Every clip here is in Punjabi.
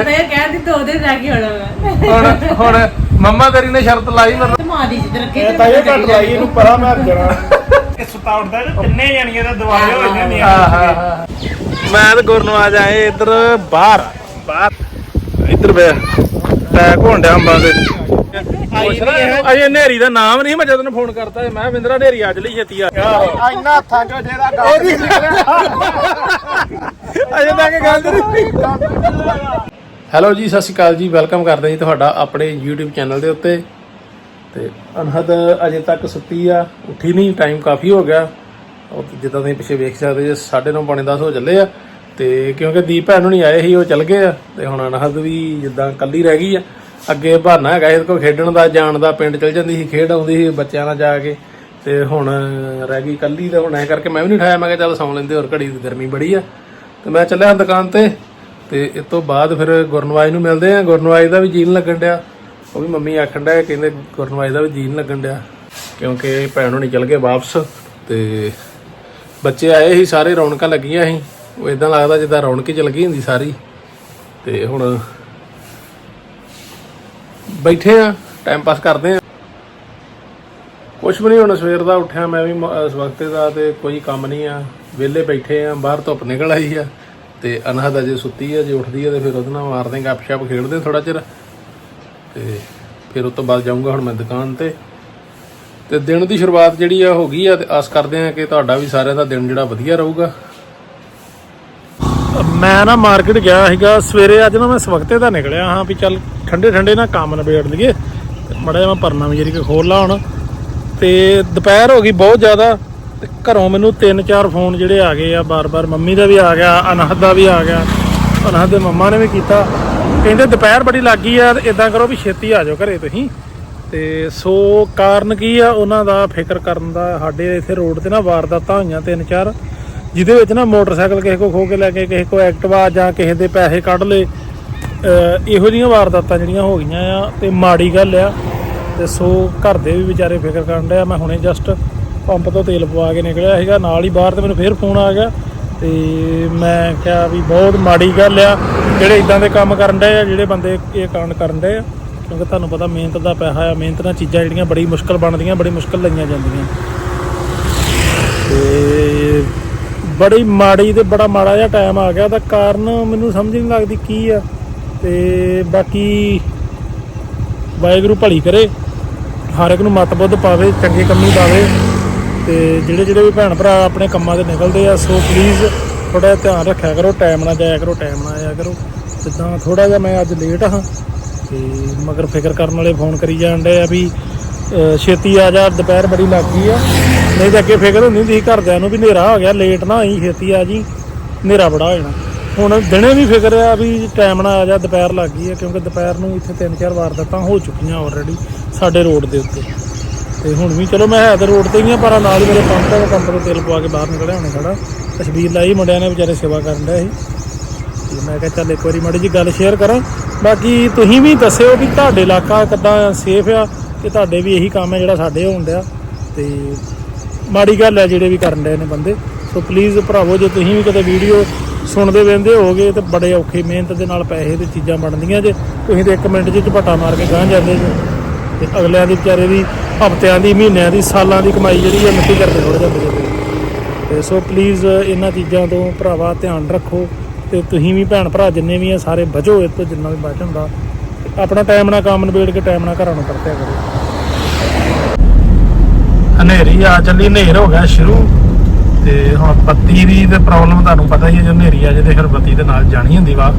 ਪਤਾ ਇਹ ਕਹਿ ਦਿੱਤਾ ਉਹਦੇ ਰਹਿ ਕੇ ਹੋਣਾ ਮੈਂ। ਹੁਣ ਹੁਣ ਮੰਮਾ ਤੇਰੀ ਨੇ ਸ਼ਰਤ ਲਾਈ ਮੈਨੂੰ। ਤੇ ਮਾਂ ਦੀ ਇੱਜ਼ਤ ਰੱਖੇ ਇਹ ਤਾਂ ਇਹ ਘੱਟ ਲਾਈ ਇਹਨੂੰ ਪਰਾਂ ਮੈਂ ਜਣਾ ਇਹ ਸੁੱਤਾ ਉੱਠਦਾ ਤੇ ਤਿੰਨੇ ਜਣੀਆਂ ਦਾ ਦਿਵਾਲੇ ਹੋ ਜਾਂਦੇ ਹਾਂ ਮੈਂ ਤੇ ਗੁਰਨਵਾਜ ਆਏ ਇੱਧਰ ਬਾਹਰ। ਬਾਹਰ। ਇੱਧਰ ਵੇ ਟੈਕ ਹੋਣ ਡਿਆ ਅੰਬਾਂ ਦੇ। ਅਜੇ ਨੇਰੀ ਦਾ ਨਾਮ ਨਹੀਂ ਮੈਂ ਜਦੋਂ ਨੂੰ ਫੋਨ ਕਰਤਾ ਮੈਂ ਕਿਹਾ ਵਿੰਦਰਾ ਨੇਰੀ ਅੱਜ ਲਈ ਛੇਤੀ ਆ। ਇੰਨਾ ਹੱਥਾਂ ਚੋਂ ਜਿਹੜਾ ਗੱਲ ਅਜੇ ਤੱਕ ਗੱਲ ਨਹੀਂ ਹੈਲੋ ਜੀ, ਸਤਿ ਸ਼੍ਰੀ ਅਕਾਲ ਜੀ। ਵੈਲਕਮ ਕਰਦੇ ਜੀ ਤੁਹਾਡਾ ਆਪਣੇ YouTube ਚੈਨਲ ਦੇ ਉੱਤੇ। ਤੇ ਅਨਹਦ ਅਜੇ ਤੱਕ ਸੁੱਤੀ ਆ, ਉੱਠੀ ਨਹੀਂ ਟਾਈਮ ਕਾਫੀ ਹੋ ਗਿਆ। ਉਹ ਜਿੱਦਾਂ ਤੁਸੀਂ ਪਿੱਛੇ ਵੇਖ ਸਕਦੇ ਜੇ 9:30 ਪੌਣੇ 10 ਹੋ ਚੱਲੇ ਆ। ਤੇ ਕਿਉਂਕਿ ਦੀਪ ਭੈਣ ਨੂੰ ਨਹੀਂ ਆਏ ਸੀ, ਉਹ ਚੱਲ ਗਏ ਆ। ਤੇ ਹੁਣ ਅਨਹਦ ਵੀ ਜਿੱਦਾਂ ਕੱਲੀ ਰਹਿ ਗਈ ਆ। ਅੱਗੇ ਬਹਾਨਾ ਹੈਗਾ ਇਹਦੇ ਕੋਲ ਖੇਡਣ ਦਾ, ਜਾਣ ਦਾ, ਪਿੰਡ ਚਲ ਜਾਂਦੀ ਸੀ, ਖੇਡ ਆਉਂਦੀ ਸੀ ਬੱਚਿਆਂ ਨਾਲ ਜਾ ਕੇ। ਤੇ ਹੁਣ ਰਹਿ ਗਈ ਕੱਲੀ ਤੇ ਹੁਣ ਐ ਕਰਕੇ ਮੈਂ ਵੀ ਨਹੀਂ ਉਠਾਇਆ। ਮੈਂ ਕਿਹਾ ਚੱਲ ਸੌਂ ਲੈਂਦੇ, ਹੋਰ ਘੜੀ ਗਰਮੀ ਬੜੀ ਆ। ਤੇ ਮੈਂ ਚੱਲਿਆ ਦੁਕਾਨ ਤੇ। ਤੇ ਇਸ ਤੋਂ ਬਾਅਦ ਫਿਰ ਗੁਰਨਵਾਜ ਨੂੰ ਮਿਲਦੇ ਆ ਗੁਰਨਵਾਜ ਦਾ ਵੀ ਜੀਨ ਲੱਗਣ ਡਿਆ। ਉਹ ਵੀ ਮੰਮੀ ਆਖਣ ਡਿਆ ਕਹਿੰਦੇ ਗੁਰਨਵਾਜ ਦਾ ਵੀ ਜੀਨ ਲੱਗਣ ਡਿਆ। ਕਿਉਂਕਿ ਭੈਣ ਹੋਣੀ ਚਲ ਗਏ ਵਾਪਸ ਤੇ ਬੱਚੇ ਆਏ ਸੀ, ਸਾਰੇ ਰੌਣਕਾਂ ਲੱਗੀਆਂ ਸੀ। ਉਹ ਇਦਾਂ ਲੱਗਦਾ ਜਿੱਦਾਂ ਰੌਣਕ ਹੀ ਚਲ ਗਈ ਹੁੰਦੀ ਸਾਰੀ। ਤੇ ਹੁਣ ਬੈਠੇ ਆ ਟਾਈਮ ਪਾਸ ਕਰਦੇ ਆ ਕੁਛ ਵੀ ਨਹੀਂ, ਹੁਣ ਸਵੇਰ ਦਾ ਉੱਠਿਆ ਮੈਂ ਵੀ ਇਸ ਵਕਤ ਦਾ ਤੇ ਕੋਈ ਕੰਮ ਨਹੀਂ ਆ। ਵਿਹਲੇ ਬੈਠੇ ਆ ਬਾਹਰ ਧੁੱਪ ਨਿਕਲ ਆਈ ਆ। ਤੇ ਅਨਹਦ ਅਜੇ ਸੁੱਤੀ ਹੈ ਜੇ ਉੱਠਦੀ ਹੈ ਤੇ ਫਿਰ ਉਹਦੇ ਨਾਲ ਮਾਰਦੇ ਆਂ, ਗੱਪਸ਼ਪ ਖੇਡਦੇ ਥੋੜਾ ਚਿਰ। ਤੇ ਫਿਰ ਉਸ ਤੋਂ ਬਾਅਦ ਜਾਊਂਗਾ ਹੁਣ ਮੈਂ ਦੁਕਾਨ ਤੇ। ਤੇ ਦਿਨ ਦੀ ਸ਼ੁਰੂਆਤ ਜਿਹੜੀ ਆ ਹੋ ਗਈ ਆ ਤੇ ਆਸ ਕਰਦੇ ਆ ਕਿ ਤੁਹਾਡਾ ਵੀ ਸਾਰਿਆਂ ਦਾ ਦਿਨ ਜਿਹੜਾ ਵਧੀਆ ਰਹੂਗਾ। ਮੈਂ ਨਾ ਮਾਰਕੀਟ ਗਿਆ ਸੀਗਾ, ਸਵੇਰੇ ਅੱਜ ਨਾ ਮੈਂ ਸਵਖਤੇ ਦਾ ਨਿਕਲਿਆ ਹਾਂ ਵੀ ਚੱਲ ਠੰਡੇ ਠੰਡੇ ਨਾ ਕੰਮ ਨਿਬੇੜ ਲਈਏ। ਮੜਾ ਜਿਹਾ ਮੈਂ ਪਰਨਾ ਵੀ ਜਿਹੜੀ ਕਿ ਖੋਲ ਲਾ ਹੁਣ। ਤੇ ਦੁਪਹਿਰ ਹੋ ਗਈ ਬਹੁਤ ਜ਼ਿਆਦਾ। ਤੇ ਘਰੋਂ ਮੈਨੂੰ ਤਿੰਨ ਚਾਰ ਫੋਨ ਜਿਹੜੇ ਆ ਗਏ ਆ ਬਾਰ-ਬਾਰ। ਮੰਮੀ ਦਾ ਵੀ ਆ ਗਿਆ ਅਨਹਦ ਦਾ ਵੀ ਆ ਗਿਆ। ਅਨਹਦ ਦੇ ਮੰਮਾ ਨੇ ਵੀ ਕੀਤਾ। ਕਹਿੰਦੇ ਦੁਪਹਿਰ ਬੜੀ ਲੱਗੀ ਆ ਤੇ ਇਦਾਂ ਕਰੋ ਵੀ ਛੇਤੀ ਆ ਜਾਓ ਘਰੇ ਤੁਸੀਂ। ਤੇ ਸੋ ਕਾਰਨ ਕੀ ਆ? ਉਹਨਾਂ ਦਾ ਫਿਕਰ ਕਰਨ ਦਾ, ਸਾਡੇ ਇੱਥੇ ਰੋਡ ਤੇ ਨਾ ਵਾਰਦਾਤਾਂ ਹੋਈਆਂ ਤਿੰਨ ਚਾਰ, ਜਿਹਦੇ ਵਿੱਚ ਨਾ ਮੋਟਰਸਾਈਕਲ ਕਿਸੇ ਕੋ ਖੋ ਕੇ ਲੈ ਕੇ, ਕਿਸੇ ਕੋ ਐਕਟਿਵਾ ਜਾਂ ਕਿਸੇ ਦੇ ਪੈਸੇ ਕੱਢ ਲਏ। ਇਹੋ ਜਿਹੀਆਂ ਵਾਰਦਾਤਾਂ ਜਿਹੜੀਆਂ ਹੋ ਗਈਆਂ ਆ, ਤੇ ਮਾੜੀ ਗੱਲ ਆ। ਤੇ ਸੋ ਘਰ ਦੇ ਵੀ ਵਿਚਾਰੇ ਫਿਕਰ ਕਰਨ ਡਿਆ, ਮੈਂ ਹੁਣੇ ਜਸਟ ਪੰਪ ਤੋਂ ਤੇਲ ਪਵਾ ਕੇ ਨਿਕਲਿਆ ਸੀਗਾ, ਨਾਲ ਹੀ ਬਾਹਰ ਤੇ ਮੈਨੂੰ ਫੇਰ ਫੋਨ ਆ ਗਿਆ ਤੇ ਮੈਂ ਕਿਹਾ ਵੀ ਬਹੁਤ ਮਾੜੀ ਗੱਲ ਆ, ਜਿਹੜੇ ਇਦਾਂ ਦੇ ਕੰਮ ਕਰਨ ਡਏ ਆ, ਜਿਹੜੇ ਬੰਦੇ ਇਹ ਕਾਂਡ ਕਰਨ ਡਏ ਆ, ਕਿਉਂਕਿ ਤੁਹਾਨੂੰ ਪਤਾ ਮਿਹਨਤ ਦਾ ਪੈਸਾ ਆ, ਮਿਹਨਤ ਨਾਲ ਚੀਜ਼ਾਂ ਜਿਹੜੀਆਂ ਬੜੀ ਮੁਸ਼ਕਲ ਬਣਦੀਆਂ, ਬੜੀ ਮੁਸ਼ਕਲ ਲਈਆਂ ਜਾਂਦੀਆਂ। ਤੇ ਬੜੀ ਮਾੜੀ ਤੇ ਬੜਾ ਮਾੜਾ ਜਿਹਾ ਟਾਈਮ ਆ ਗਿਆ, ਉਹਦਾ ਕਾਰਨ ਮੈਨੂੰ ਸਮਝ ਨਹੀਂ ਲੱਗਦੀ ਕੀ ਆ। ਤੇ ਬਾਕੀ ਵਾਹਿਗੁਰੂ ਭਲੀ ਕਰੇ, ਹਰ ਇੱਕ ਨੂੰ ਮਤਬੁੱਧ ਪਾਵੇ, ਚੰਗੇ ਕੰਮੀ ਪਾਵੇ। ਤੇ ਜਿਹੜੇ ਜਿਹੜੇ ਵੀ ਭੈਣ ਭਰਾ ਆਪਣੇ ਕੰਮਾਂ ਤੇ ਨਿਕਲਦੇ ਆ, ਸੋ ਪਲੀਜ਼ ਥੋੜਾ ਧਿਆਨ ਰੱਖਿਆ ਕਰੋ ਟਾਈਮ ਨਾਲ ਜਾਇਆ ਕਰੋ ਟਾਈਮ ਨਾਲ ਆਇਆ ਕਰੋ। ਜਿੱਦਾਂ ਥੋੜਾ ਜਿਹਾ ਮੈਂ ਅੱਜ ਲੇਟ ਹਾਂ ਤੇ ਮਗਰ ਫਿਕਰ ਕਰਨ ਵਾਲੇ ਫੋਨ ਕਰੀ ਜਾਣ ਡਏ ਆ ਵੀ ਛੇਤੀ ਆ ਜਾ, ਦੁਪਹਿਰ ਬੜੀ ਲੱਗ ਗਈ ਆ। ਨਹੀਂ ਤਾਂ ਅੱਗੇ ਫਿਕਰ ਹੁੰਦੀ ਹੁੰਦੀ ਸੀ, ਘਰਦਿਆਂ ਨੂੰ ਵੀ ਹਨੇਰਾ ਹੋ ਗਿਆ ਲੇਟ ਨਾ ਆਈ ਛੇਤੀ ਆ ਜੀ, ਹਨੇਰਾ ਬੜਾ ਹੋ ਜਾਣਾ। ਹੁਣ ਦਿਨੇ ਵੀ ਫਿਕਰ ਆ ਵੀ ਟਾਈਮ ਨਾਲ ਆ ਜਾ, ਦੁਪਹਿਰ ਲੱਗ ਗਈ ਆ, ਕਿਉਂਕਿ ਦੁਪਹਿਰ ਨੂੰ ਇੱਥੇ ਤਿੰਨ ਚਾਰ ਵਾਰ ਦਿੱਤਾਂ ਹੋ ਚੁੱਕੀਆਂ ਆਲਰੇਡੀ ਸਾਡੇ ਰੋਡ ਦੇ ਉੱਤੇ। ਤੇ ਹੁਣ ਵੀ ਚਲੋ ਮੈਂ ਹੈ ਤਾਂ ਰੋਡ ਤੇ ਹੀ ਆ, ਪਰ ਨਾਲ ਹੀ ਮੇਰੇ ਪੰਪ ਹੈ, ਪੰਪ ਤੋਂ ਤੇਲ ਪਵਾ ਕੇ ਬਾਹਰ ਨਿਕਲਿਆ ਹੁਣੇ ਖੜਾ। ਤਸਵੀਰ ਲਾਈ ਮੁੰਡਿਆਂ ਨੇ ਵਿਚਾਰੇ ਸੇਵਾ ਕਰਨ ਡਿਆ ਸੀ। ਤੇ ਮੈਂ ਕਿਹਾ ਚੱਲ ਇੱਕ ਵਾਰੀ ਮਾੜੀ ਜੀ ਗੱਲ ਸ਼ੇਅਰ ਕਰਾਂ। ਬਾਕੀ ਤੁਸੀਂ ਵੀ ਦੱਸਿਓ ਵੀ ਤੁਹਾਡੇ ਇਲਾਕਾ ਕਿੱਦਾਂ ਸੇਫ ਆ ਕਿ ਤੁਹਾਡੇ ਵੀ ਇਹੀ ਕੰਮ ਹੈ ਜਿਹੜਾ ਸਾਡੇ ਹੋਣ ਡਿਆ। ਤੇ ਮਾੜੀ ਗੱਲ ਹੈ ਜਿਹੜੇ ਵੀ ਕਰਨ ਡਏ ਨੇ ਬੰਦੇ। ਸੋ ਪਲੀਜ਼ ਭਰਾਵੋ, ਜੇ ਤੁਸੀਂ ਵੀ ਕਦੇ ਵੀਡੀਓ ਸੁਣਦੇ ਵੇਂਦੇ ਹੋਗੇ ਤੇ ਬੜੇ ਔਖੇ ਮਿਹਨਤ ਦੇ ਨਾਲ ਪੈਸੇ ਤੇ ਚੀਜ਼ਾਂ ਬਣਦੀਆਂ ਜੇ। ਤੁਸੀਂ ਤੇ 1 ਮਿੰਟ 'ਚ ਝਪਟਾ ਮਾਰ ਕੇ ਗਾਂ ਜਾਂਦੇ ਜੇ। ਤੇ ਅਗਲਿਆਂ ਦੀ ਵਿਚਾਰੇ ਦੀ ਹਫ਼ਤਿਆਂ ਦੀ, ਮਹੀਨਿਆਂ ਦੀ, ਸਾਲਾਂ ਦੀ ਕਮਾਈ ਜਿਹੜੀ ਹੈ ਮਿੱਟੀ ਕਰਦੇ ਥੋੜ ਜਾਂਦੀ ਹੈ ਤੇ ਸੋ ਪਲੀਜ਼ ਇਹਨਾਂ ਚੀਜ਼ਾਂ ਤੋਂ ਭਰਾਵਾ ਧਿਆਨ ਰੱਖੋ ਤੇ ਤੁਸੀਂ ਵੀ ਭੈਣ ਭਰਾ ਜਿੰਨੇ ਵੀ ਆ ਸਾਰੇ ਬਚੋ ਇਹ ਤੋਂ ਜਿੰਨਾ ਵੀ ਬਚ ਹੁੰਦਾ ਆਪਣਾ ਟਾਈਮ ਨਾਲ ਕੰਮ ਨਿਬੇੜ ਕੇ ਟਾਈਮ ਨਾਲ ਘਰਾਂ ਨੂੰ ਪਰਤਿਆ ਕਰੋ। ਹਨੇਰੀ ਆ ਚੱਲੀ, ਹਨੇਰ ਹੋ ਗਿਆ ਸ਼ੁਰੂ। ਤੇ ਹੁਣ ਬੱਤੀ ਦੀ ਤੇ ਪ੍ਰੋਬਲਮ ਤੁਹਾਨੂੰ ਪਤਾ ਹੀ ਹੈ, ਜੇ ਹਨੇਰੀ ਆ ਜੇ ਤੇ ਫਿਰ ਬੱਤੀ ਦੇ ਨਾਲ ਜਾਣੀ ਹੁੰਦੀ ਵਾ।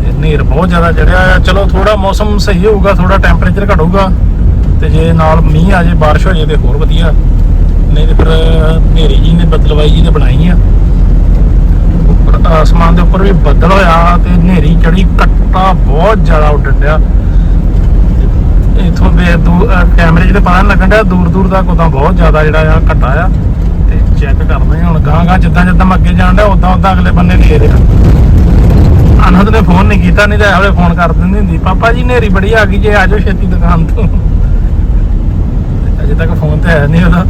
ਤੇ ਹਨੇਰ ਬਹੁਤ ਜ਼ਿਆਦਾ ਚੜਿਆ ਆ। ਚਲੋ ਥੋੜਾ ਮੌਸਮ ਸਹੀ ਹੋਊਗਾ ਥੋੜਾ ਟੈਂਪਰੇਚਰ ਘਟੂਗਾ। ਤੇ ਜੇ ਨਾਲ ਮੀਂਹ ਆ ਜੇ, ਬਾਰਿਸ਼ ਹੋ ਜੇ ਤੇ ਹੋਰ ਵਧੀਆ। ਨਹੀਂ ਤੇ ਫਿਰ ਹਨੇਰੀ ਜੀ ਨੇ, ਬਦਲਵਾਈ ਜੀ ਨੇ ਬਣਾਈ ਆ। ਉੱਪਰ ਆਸਮਾਨ ਦੇ ਉੱਪਰ ਵੀ ਬੱਦਲ ਹੋਇਆ ਤੇ ਹਨੇਰੀ ਚੜੀ ਕੱਟਾ ਬਹੁਤ ਜ਼ਿਆਦਾ ਉੱਡਣ ਡਿਆ। ਇਥੋਂ ਦੇ ਕੈਮਰੇ ਜਿਹੜੇ ਪਤਾ ਲੱਗਣ ਡਿਆ ਦੂਰ ਦੂਰ ਤੱਕ ਉਦਾਂ ਬਹੁਤ ਜ਼ਿਆਦਾ ਜਿਹੜਾ ਆ ਘਟਾ ਆ। ਤੇ ਚੈੱਕ ਕਰਦੇ ਹਾਂ ਹੁਣ ਗਾਂ ਗਾਂ ਜਿੱਦਾਂ ਜਿੱਦਾਂ ਅੱਗੇ ਜਾਣ ਡਿਆ, ਉਦਾਂ ਉਦਾਂ ਅਗਲੇ ਬੰਨੇ ਦੇ ਰਿਹਾ ਅਨਹਦ ਨੇ ਫੋਨ ਨਹੀਂ ਕੀਤਾ, ਨਹੀਂ ਤਾਂ ਇਹੋ ਫੋਨ ਕਰ ਦਿੰਦੀ ਹੁੰਦੀ ਪਾਪਾ ਜੀ ਨੇਰੀ ਬੜੀ ਆ ਗਈ, ਜੇ ਆ ਜਾਓ ਛੇਤੀ ਦੁਕਾਨ ਤੋਂ। ਅਜੇ ਤੱਕ ਫੋਨ ਤੇ ਆਇਆ ਨਹੀਂ ਉਹਦਾ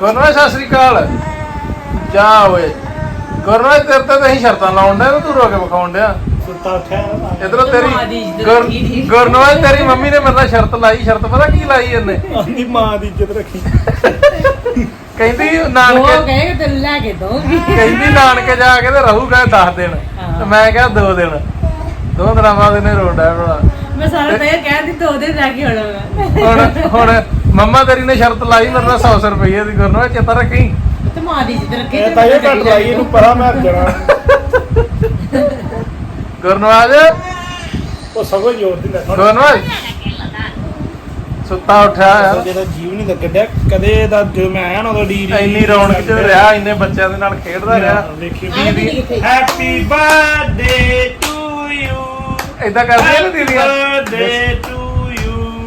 ਕੋਨਵਾ ਸਤਿ ਸ੍ਰੀ ਅਕਾਲ। ਜਾ ਓਏ। ਗੁਰਨਵਾਜ ਤੇਰੇ ਤੇ ਤਾਂ ਅਸੀਂ ਸ਼ਰਤਾਂ ਲਾਉਣ ਡਿਆ ਤੇ ਤੂੰ ਰੋ ਕੇ ਵਿਖਾਉਣ ਡਿਆ। ਸੁੱਤਾ ਉੱਠਿਆ ਨਾ ਇਧਰੋਂ ਤੇਰੀ ਗੁਰ- ਤੇਰੀ ਮੰਮੀ ਨੇ ਮੇਰੇ ਨਾਲ ਸ਼ਰਤ ਲਾਈ। ਸ਼ਰਤ ਪਤਾ ਕੀ ਲਾਈ ਇਹਨੇ? ਆਪਣੀ ਮਾਂ ਦੀ ਇੱਜ਼ਤ ਰੱਖੀ। ਕਹਿੰਦੀ ਉਹ ਨਾਨਕੇ ਕਹੇਗਾ ਤੈਨੂੰ ਲੈ ਕੇ ਦਊਂਗੀ। ਕਹਿੰਦੀ ਨਾਨਕੇ ਜਾ ਕੇ ਤੇ ਰਹੂਗਾ 10 ਦਿਨ। ਤੇ ਮੈਂ ਕਿਹਾ 2 ਦਿਨ। ਦੋ ਦਿਨਾਂ ਬਾਅਦ ਇਹਨੇ ਰੋਂਡਾ ਬਣਾ ਮੈਂ ਸਾਰਾ ਤੇ ਕਹਿੰਦੀ ਦੋ ਦਿਨ ਰਹਿ ਕੇ ਆਉਣਾ ਮੈਂ। ਹੁਣ ਹੁਣ ਮੰਮਾ ਤੇਰੀ ਨੇ ਸ਼ਰਤ ਲਾਈ ਮੇਰੇ ਨਾਲ 100 ਰੁਪਏ ਦੀ ਗੁਰਨਵਾਜ ਚੇਤਾ ਰੱਖੀ? ਤੇ ਮਾਂ ਦੀ ਇੱਜ਼ਤ ਰੱਖੀ ਇਹ ਤਾਂ ਇਹ ਘੱਟ ਲਾਈ ਇਹਨੂੰ ਪਰਾਂ ਮੈਂ ਜਾਣਾ ਗੁਰਨਵਾਜ? ਉਹ ਸਗੋਂ ਜ਼ੋਰ ਦੀ ਲੱਗਾ ਗੁਰਨਵਾਜ? ਸੁੱਤਾ ਉੱਠਿਆ ਆ। ਜਿਹੜਾ ਜੀਵ ਨਹੀਂ ਲੱਗਣ ਡਿਆ ਕਦੇ ਦਾ ਜਦੋਂ ਮੈਂ ਆਇਆ ਨਾ ਉਦੋਂ ਡੀ ਇੰਨੀ ਰੌਣਕ ਚ ਰਿਹਾ ਇੰਨੇ ਬੱਚਿਆਂ ਦੇ ਨਾਲ ਖੇਡਦਾ ਰਿਹਾ। ਵੇਖੀ ਦੀਦੀ ਕਿੱਥੇ? ਹੈਪੀ ਬਰਥਡੇ ਟੂ ਯੂ ਏਦਾਂ ਕਰਦੀਆਂ ਆ ਨਾ ਦੀਦੀਆਂ ਬਰਥਡੇ ਟੂ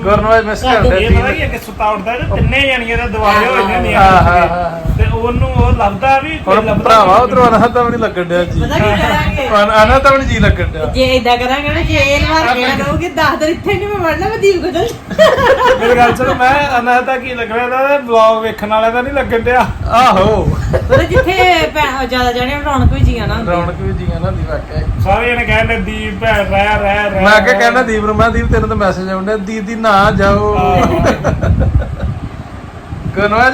ਗੁਰਨਵਾਜ ਮਿਸ ਕਰਦੇ ਇਹ ਪਤਾ ਕੀ ਕਿ ਸੁੱਤਾ ਉੱਠਦਾ ਤੇ ਤਿੰਨੇ ਜਣੀਆਂ ਦੇ ਦਿਵਾਲੇ ਹੋ ਜਾਂਦੇ ਹਾਂ। ਤੇ ਉਹਨੂੰ ਉਹ ਲੱਭਦਾ ਵੀ ਕੋਈ ਹੁਣ ਲੱਭਦਾ ਭਰਾਵਾ ਉਧਰੋਂ ਅਨਹਦ ਤਾਂ ਵੀ ਨਹੀਂ ਲੱਗਣ ਡਿਆ ਜੀ। ਪਤਾ ਕੀ ਕਰਾਂਗੇ? ਅਨਹਦ ਤਾਂ ਵੀ ਨੀ ਜੀ ਲੱਗਣ ਡਿਆ। ਜੇ ਇਦਾਂ ਕਰਾਂਗੇ ਨਾ ਜੇ ਇਹ ਵਾਰ ਕਿਹਾ ਕਰੋਗੇ 10 ਦਿਨ ਇੱਥੇ ਨਹੀਂ ਮੈਂ ਵੜਨਾ ਮੈਂ ਦੀਪ ਕੋ ਚੱਲ ਮੇਰੀ ਗੱਲ ਸੁਣ ਮੈਂ ਅਨਾਹ ਤਾਂ ਕੀ ਲੱਗਣਾ ਇਹਦਾ ਵਲੌਗ ਵੇਖਣ ਵਾਲੇ ਦਾ ਨਹੀਂ ਲੱਗਣ ਡਿਆ। ਆਹੋ। ਪਤਾ ਜਿੱਥੇ ਜ਼ਿਆਦਾ ਜਾਣੇ ਰੌਣਕ ਵੀ ਜੀਆਂ ਨਾ ਰੌਣਕ ਵੀ ਜੀਆਂ ਨਾ ਦੀ ਵਾਕਿਆ। ਸਾਰੇ ਜਣੇ ਕਹਿੰਦੇ ਦੀਪ ਭੈਣ ਰਹਿ ਰਹਿ ਰਹਿ। ਮੈਂ ਕਿਹਾ ਕਹਿਣਾ ਦੀਪ ਨੂੰ ਮੈਂ ਦੀਪ ਤੈਨੂੰ ਤਾਂ ਮੈਸੇਜ ਆਉਂਦਾ ਦੀਦੀ ਨਾ ਜਾਓ। ਗੁਰਨਵਾਜ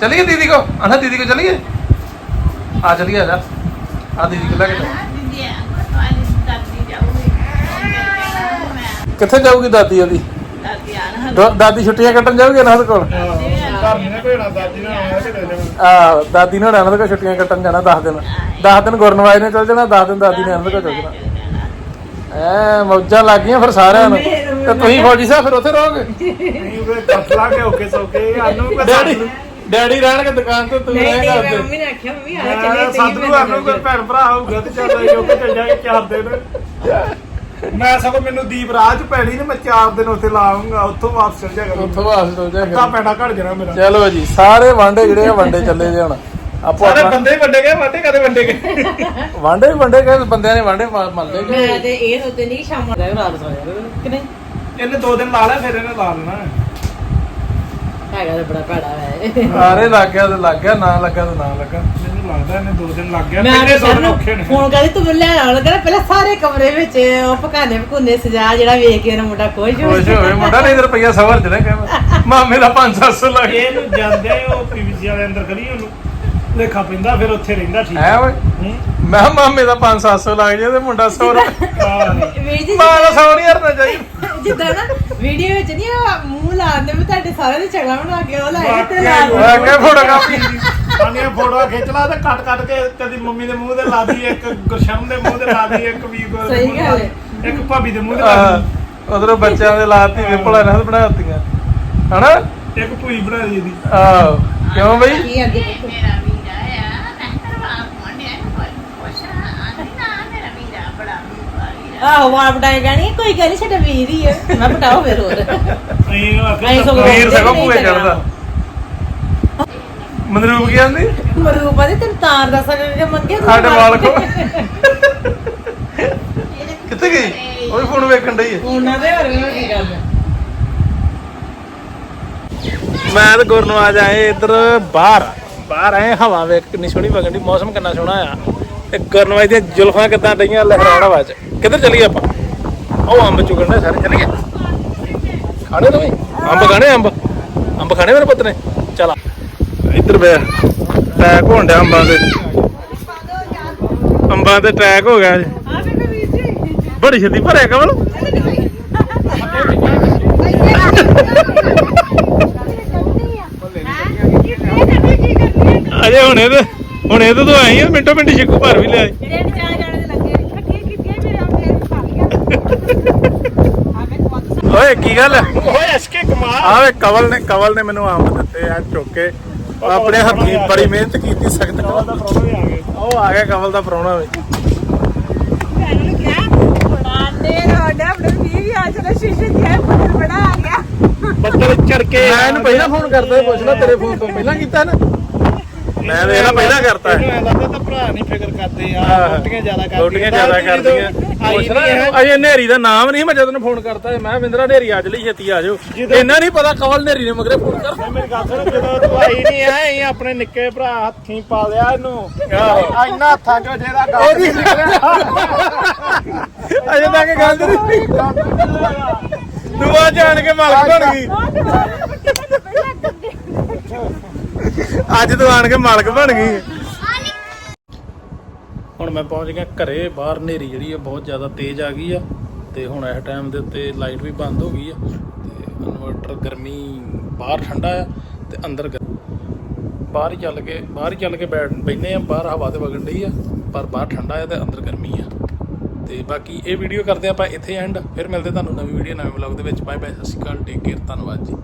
ਚਲੀਏ ਦੀਦੀ ਕੋ? ਅਨਹਦ ਦੀਦੀ ਕੋ ਚਲੀਏ? ਆ ਚਲੀਏ ਆ ਜਾ। ਆ ਦੀਦੀ ਕੋ ਲੈ ਕੇ ਜਾ ਕਿੱਥੇ ਜਾਊਗੀ ਦਾਦੀ ਉਹਦੀ? ਦ- ਦਾਦੀ ਛੁੱਟੀਆਂ ਕੱਟਣ ਜਾਊਗੀ ਅਨਹਦ ਕੋਲ? ਆ ਦਾਦੀ ਨੇ ਅਨਹਦ ਕੋਲ ਛੁੱਟੀਆਂ ਕੱਟਣ ਜਾਣਾ 10 ਦਿਨ। 10 ਦਿਨ ਗੁਰਨਵਾਜ ਨੇ ਚਲ ਜਾਣਾ 10 ਦਿਨ ਦਾਦੀ ਨੇ ਅਨਹਦ ਕੋਲ ਚਲ ਜਾਣਾ। ਐ ਮੌਜਾਂ ਲੱਗ ਗਈਆਂ ਫਿਰ ਸਾਰਿਆਂ ਨੂੰ। ਤੇ ਤੁਸੀਂ ਫੌਜੀ ਸਾਹਿਬ ਫਿਰ ਉੱਥੇ ਰਹੋਗੇ? ਨਹੀਂ ਉਹ ਕਸਲਾ ਕੇ ਓਕੇ ਸੋਕੇ ਆਨੂੰ ਕੋ ਡੈਡੀ ਡੈਡੀ ਰਹਿਣਗੇ ਦੁਕਾਨ ਤੇ ਤੂੰ ਨਹੀਂ ਨਹੀਂ ਮੈਂ ਉੱਥੇ। ਮੰਮੀ ਨੇ ਆਖਿਆ ਮੰਮੀ ਆ ਮੈਂ ਚੱਲੀਏ ਸਾਧੂ ਆਨੂੰ ਕੋਈ ਭੈਣ ਭਰਾ ਹੋਊਗਾ ਤੇ ਚੱਲ ਅਸੀਂ ਉੱਥੇ ਚੱਲ ਜਾਗੇ ਚਾਰ ਦਿਨ। ਮੈਂ ਸਗੋਂ ਮੈਨੂੰ ਦੀਪ ਰਾਜ ਪੈਣੀ ਨੇ ਮੈਂ ਚਾਰ ਦਿਨ ਉੱਥੇ ਲਾਉਂਗਾ ਉੱਥੋਂ ਵਾਪਸ ਚੱਲ ਜਾ ਕਰੂੰਗਾ। ਉੱਥੋਂ ਵਾਪਸ ਚਲ ਅੱਧਾ ਜਾਏਗਾ ਪੈਣਾ ਘਟ ਜਾਣਾ ਮੇਰਾ। ਚਲੋ ਜੀ ਸਾਰੇ ਵਾਂਡੇ ਜਿਹੜੇ ਆ ਵੰਡੇ ਚੱਲੇ ਜੇ ਹੁਣ। ਆਪੋ ਸਾਰੇ ਆਪਣਾ ਬੰਦੇ ਹੀ ਵੰਡੇ ਗਏ ਵਾਂਡੇ ਕਦੇ ਵੰਡੇ ਗਏ? ਵਾਂਡੇ ਵੀ ਵੰਡੇ ਗਏ ਬੰਦਿਆਂ ਨੇ ਵਾਂਡੇ ਮੰਨ ਲਏ ਮੈਂ ਤੇ ਇਹ ਸੋਚਦੇ ਨਹੀਂ ਸ਼ਾਮ ਨੂੰ ਰਾਤ ਸੌ ਜਾਵੇ ਕਿ ਨਹੀਂ ਇਹਨੇ ਦੋ ਦਿਨ ਲਾ ਲਿਆ ਫਿਰ ਇਹਨੇ ਲਾ ਲੈਣਾ। ਹੈਗਾ ਤਾਂ ਬੜਾ ਭੈੜਾ ਹੈ। ਸਾਰੇ ਲੱਗ ਗਿਆ ਤੇ ਲੱਗ ਗਿਆ ਨਾ ਲੱਗਾ ਤੇ ਨਾ ਲੱਗਾ। ਮੈਨੂੰ ਲੱਗਦਾ ਇਹਨੇ ਦੋ ਦਿਨ ਲੱਗ ਗਿਆ ਮੈਂ ਪਹਿਲੇ ਤਾਂ ਦੋ ਸਰ ਦਿਨ ਨੂੰ ਔਖੇ ਨੇ। ਫੋਨ ਕਰਦੀ ਤੂੰ ਮੈਨੂੰ ਲੈਣ ਆਉਣ ਲੱਗਾ ਨਾ, ਪਹਿਲਾਂ ਸਾਰੇ ਕਮਰੇ ਵਿੱਚ ਉਹ ਪਕਾਨੇ ਪਕੂਨੇ ਸਜਾ ਜਿਹੜਾ ਵੇਖ ਕੇ ਉਹਦਾ ਮੁੰਡਾ ਖੁਸ਼ ਹੋ ਖੁਸ਼ ਹੋਵੇ। ਮੁੰਡਾ ਨਹੀਂ ਤੇ ਰੁਪਈਆ ਸਵਰ ਚ ਨਾ ਕਹਿੰਦਾ ਮਾਮੇ ਦਾ 5-700 ਲੱਗ ਗਿਆ। ਇਹਨੂੰ ਜਾਂਦੇ ਆ ਉਹ ਪੀਵੀਸੀ ਵਾਲੇ ਅੰਦਰ ਕਰੀ ਉਹਨੂੰ। ਲੇਖਾ ਪੈਂਦਾ ਫਿਰ ਉੱਥੇ ਰਹਿੰਦਾ ਠੀਕ ਹੈ ਓਏ? ਮੈਂ ਮਾਮੇ ਦਾ 5-700 ਲੱਗ ਜੇ ਤੇ ਮੁੰਡਾ 100 ਰੁਪਏ। ਆਹ, ਵੀਰ ਜੀ ਮਾਂ ਦਾ 100 ਨਹੀਂ ਹਰਨਾ ਚਾਹੀਦਾ। ਜਿੱਦਾਂ ਨਾ ਵੀਡੀਓ ਵਿੱਚ ਨਹੀਂ ਉਹ ਮੂੰਹ ਲਾਉਂਦੇ ਮੈਂ ਤੁਹਾਡੇ ਸਾਰਿਆਂ ਦੀ ਚਗਲਾ ਬਣਾ ਕੇ ਉਹ ਲਾਇਆ ਤੇ ਲਾ ਵਾਕਿਆ ਹੀ ਮੈਂ ਕਿਹਾ ਫੋਟੋ ਕਾਪੀ ਆਨੀਆਂ ਫੋਟੋਆਂ ਖਿੱਚ ਲਾ ਤੇ ਕੱਟ ਕੱਟ ਕੇ ਕਦੀ ਮੰਮੀ ਦੇ ਮੂੰਹ ਤੇ ਲਾ ਦੀ ਇੱਕ ਗੁਰਸ਼ਰਨ ਦੇ ਮੂੰਹ ਤੇ ਲਾ ਦੀ ਇੱਕ ਵੀਰ ਦੇ ਸਹੀ ਮੂੰਹ ਤੇ ਗੱਲ ਲਾ ਹੈ। ਦੀ, ਇੱਕ ਭਾਬੀ ਦੇ ਮੂੰਹ ਤੇ ਲਾ ਉਧਰੋਂ ਬੱਚਿਆਂ ਦੇ ਲਾਤੀ ਵਿਪਲਾ ਨਾਲ ਬਣਾ ਦਿੱਤੀਆਂ। ਹਨਾ? ਇੱਕ ਭੂਈ ਬਣਾ ਦੀ ਇਹਦੀ। ਆਹੋ ਕਿਉਂ ਬਈ? ਕੀ ਅੱਗੇ ਮੇਰਾ ਵੀਰਾ ਆ ਮੈਂ ਕਰਵਾ ਮੋਂਡਿਆ ਕੋਸ਼ਾ ਆਂਦੀ ਨਾ ਮੇਰਾ ਵੀਰਾ ਬੜਾ ਵੀਰਾ ਆਹੋ ਵਾਲ ਪਟਾਏ ਗਾਣੀ ਕੋਈ ਗੱਲ ਨਹੀਂ ਸਾਡਾ ਵੀਰ ਹੀ ਹੈ ਮੈਂ ਪਟਾਓ ਫਿਰ ਹੋਰ। ਅਸੀਂ ਇਹਨੂੰ ਅਸੀਂ ਸਗੋਂ- ਵੀਰ ਸਗੋਂ ਨਹੀਂ ਭੂਏ। ਚੜਦਾ। ਮਨਰੂਪ ਕੀ ਆਂਦੀ? ਮਰੂਪਾ ਦੇ ਤੈਨੂੰ ਤਾਰ ਦਾ ਸਕ ਕੇ ਮੰਗੇ ਤੂੰ ਸਾਡੇ ਵਾਲ ਕੋ ਇਹਦੇ ਕਿੱਥੇ ਗਈ? ਉਹ ਵੀ ਫੋਨ ਵੇਖਣ ਡਈ ਹੈ ਉਹਨਾਂ ਦੇ ਹੋਰ ਵੀ ਕੀ ਗੱਲ ਹੈ ਮੈਂ ਤੇ ਗੁਰਨਵਾਜ ਆਏ ਇੱਧਰ ਬਾਹਰ। ਬਾਹਰ ਆਏ ਹਵਾ ਵੇਖ ਕਿੰਨੀ ਸੋਹਣੀ ਵਗਣ ਦੀ ਮੌਸਮ ਕਿੰਨਾ ਸੋਹਣਾ ਆ। ਤੇ ਗੁਰਨਵਾਜ ਦੀਆਂ ਜ਼ੁਲਫਾਂ ਕਿੱਦਾਂ ਡਈਆਂ ਲਹਿਰਾਉਣ ਹਵਾ 'ਚ। ਕਿੱਧਰ ਚਲੀਏ ਆਪਾਂ? ਉਹ ਅੰਬ ਚੁਗਣ ਦੇ ਸਾਰੇ ਚਲੀਏ। ਖਾਣੇ ਨਵੇਂ ਅੰਬ ਖਾਣੇ ਅੰਬ? ਅੰਬ ਖਾਣੇ ਮੇਰੇ ਪੁੱਤ ਨੇ? ਚਲ ਇੱਧਰ ਬੈ ਟੈਕ ਹੋਣ ਡਿਆ ਅੰਬਾਂ ਤੇ। ਅੰਬਾਂ ਤੇ ਟੈਕ ਹੋ ਗਿਆ ਬੜੀ ਛੇਤੀ ਭਰਿਆ ਕਮਲ। ਅਜੇ ਹੁਣੇ ਤੇ ਹੁਣੇ ਤੇ ਤੂੰ ਆਈ ਆ, ਮਿੰਟੋ ਮਿੰਟ ਛਿੱਕੂ ਭਰ ਵੀ ਲਿਆ ਓਏ ਕੀ ਗੱਲ? ਓਏ ਐਸਕੇ ਕੁਮਾਰ ਆਵੇ ਕਵਲ ਨੇ ਕਵਲ ਨੇ ਮੈਨੂੰ ਅੰਬ ਦਿੱਤੇ ਆ ਚੁੱਕ। ਆਪਣੇ ਹੱਥੀਂ ਬੜੀ ਮਿਹਨਤ ਕੀਤੀ ਸਖਤ ਉਹਦਾ ਪ੍ਰੋਬਲਮ ਹੀ ਆ ਗਿਆ। ਉਹ ਆ ਗਿਆ ਕਵਲ ਦਾ ਪ੍ਰਾਹੁਣਾ ਵੇ। ਬੱਦਲ ਚੜ ਕੇ ਮੈਂ ਇਹਨੂੰ ਪਹਿਲਾਂ ਫੋਨ ਕਰਦਾ ਪੁੱਛਣਾ ਤੇਰੇ ਫੋਨ ਤੋਂ। ਪਹਿਲਾਂ ਕੀਤਾ ਨਾ? ਮੈਂ ਵੇਖ ਲਾ ਪਹਿਲਾਂ ਕਰਤਾ ਇਹਨੂੰ ਐਂ ਲੱਗਦਾ ਤਾਂ ਭਰਾ ਨਹੀਂ ਫਿਕਰ ਕਰਦੇ ਆ ਹਾਂ। ਰੋਟੀਆਂ ਜ਼ਿਆਦਾ ਕਰਦੀਆਂ। ਰੋਟੀਆਂ ਜ਼ਿਆਦਾ ਤਾਂ ਕਰਦੀਆਂ। ਆਈ ਪੁੱਛਣਾ ਨਹੀਂ ਹੈ ਇਹਨੂੰ, ਅਜੇ ਨੇਰੀ ਦਾ ਨਾਮ ਨਹੀਂ ਮੈਂ ਜਦੋਂ ਨੂੰ ਫੋਨ ਕਰਤਾ ਮੈਂ ਕਿਹਾ, ਵਿੰਦਰਾ ਨੇਰੀ ਅੱਜ ਲਈ ਛੇਤੀ ਆ ਜਾਓ। ਜਦੋਂ- ਇੰਨਾ ਨਹੀਂ ਪਤਾ ਕਵਲ ਨੇਰੀ ਨੇ ਮਗਰੇ ਫੋਨ ਕਰ ਮੇਰੀ ਗੱਲ ਸੁਣ ਜਦੋਂ ਤੂੰ ਆਈ ਨਹੀਂ ਆ ਇਹ ਆਪਣੇ ਨਿੱਕੇ ਭਰਾ ਹੱਥੀਂ ਪਾ ਲਿਆ ਇਹਨੂੰ। ਆਹੋ। ਇੰਨਾ ਹੱਥਾਂ ਚੋਂ ਜਿਹੜਾ ਗੱਲ ਨਹੀਂ ਨਿਕਲਿਆ। ਅਜੇ ਤੱਕ ਗੱਲ ਨਹੀਂ ਦੁਆ ਜਾਣ ਕੇ ਮਾਲਕ ਬਣ ਗਈ। ਅੱਜ ਤੋਂ ਆਣ ਕੇ ਮਾਲਕ ਬਣ ਗਈ। ਹੁਣ ਮੈਂ ਪਹੁੰਚ ਗਿਆ ਘਰੇ, ਬਾਹਰ ਹਨੇਰੀ ਜਿਹੜੀ ਆ ਬਹੁਤ ਜ਼ਿਆਦਾ ਤੇਜ਼ ਆ ਗਈ ਆ ਤੇ ਹੁਣ ਇਸ ਟਾਈਮ ਦੇ ਉੱਤੇ ਲਾਈਟ ਵੀ ਬੰਦ ਹੋ ਗਈ ਆ ਤੇ ਇਨਵਰਟਰ ਗਰਮੀ, ਬਾਹਰ ਠੰਡਾ ਆ ਤੇ ਅੰਦਰ ਗਰ- ਬਾਹਰ ਹੀ ਚੱਲ ਕੇ, ਬਾਹਰ ਹੀ ਚੱਲ ਕੇ ਬੈਠ ਬੈਨੇ ਆ, ਬਾਹਰ ਹਵਾ ਤੇ ਵਗਣ ਡਈ ਆ, ਪਰ ਬਾਹਰ ਠੰਡਾ ਆ ਤੇ ਅੰਦਰ ਗਰਮੀ ਆ। ਤੇ ਬਾਕੀ ਇਹ ਵੀਡੀਓ ਕਰਦੇ ਆਪਾਂ ਇੱਥੇ ਐਂਡ ਫਿਰ ਮਿਲਦੇ ਤੁਹਾਨੂੰ ਨਵੀਂ ਵੀਡੀਓ ਨਵੇਂ ਵਲੌਗ ਦੇ ਵਿੱਚ। ਬਾਏ ਬਾਏ ਸਤਿ ਸ਼੍ਰੀ ਅਕਾਲ ਟੇਕ ਕੇਅਰ ਧੰਨਵਾਦ ਜੀ।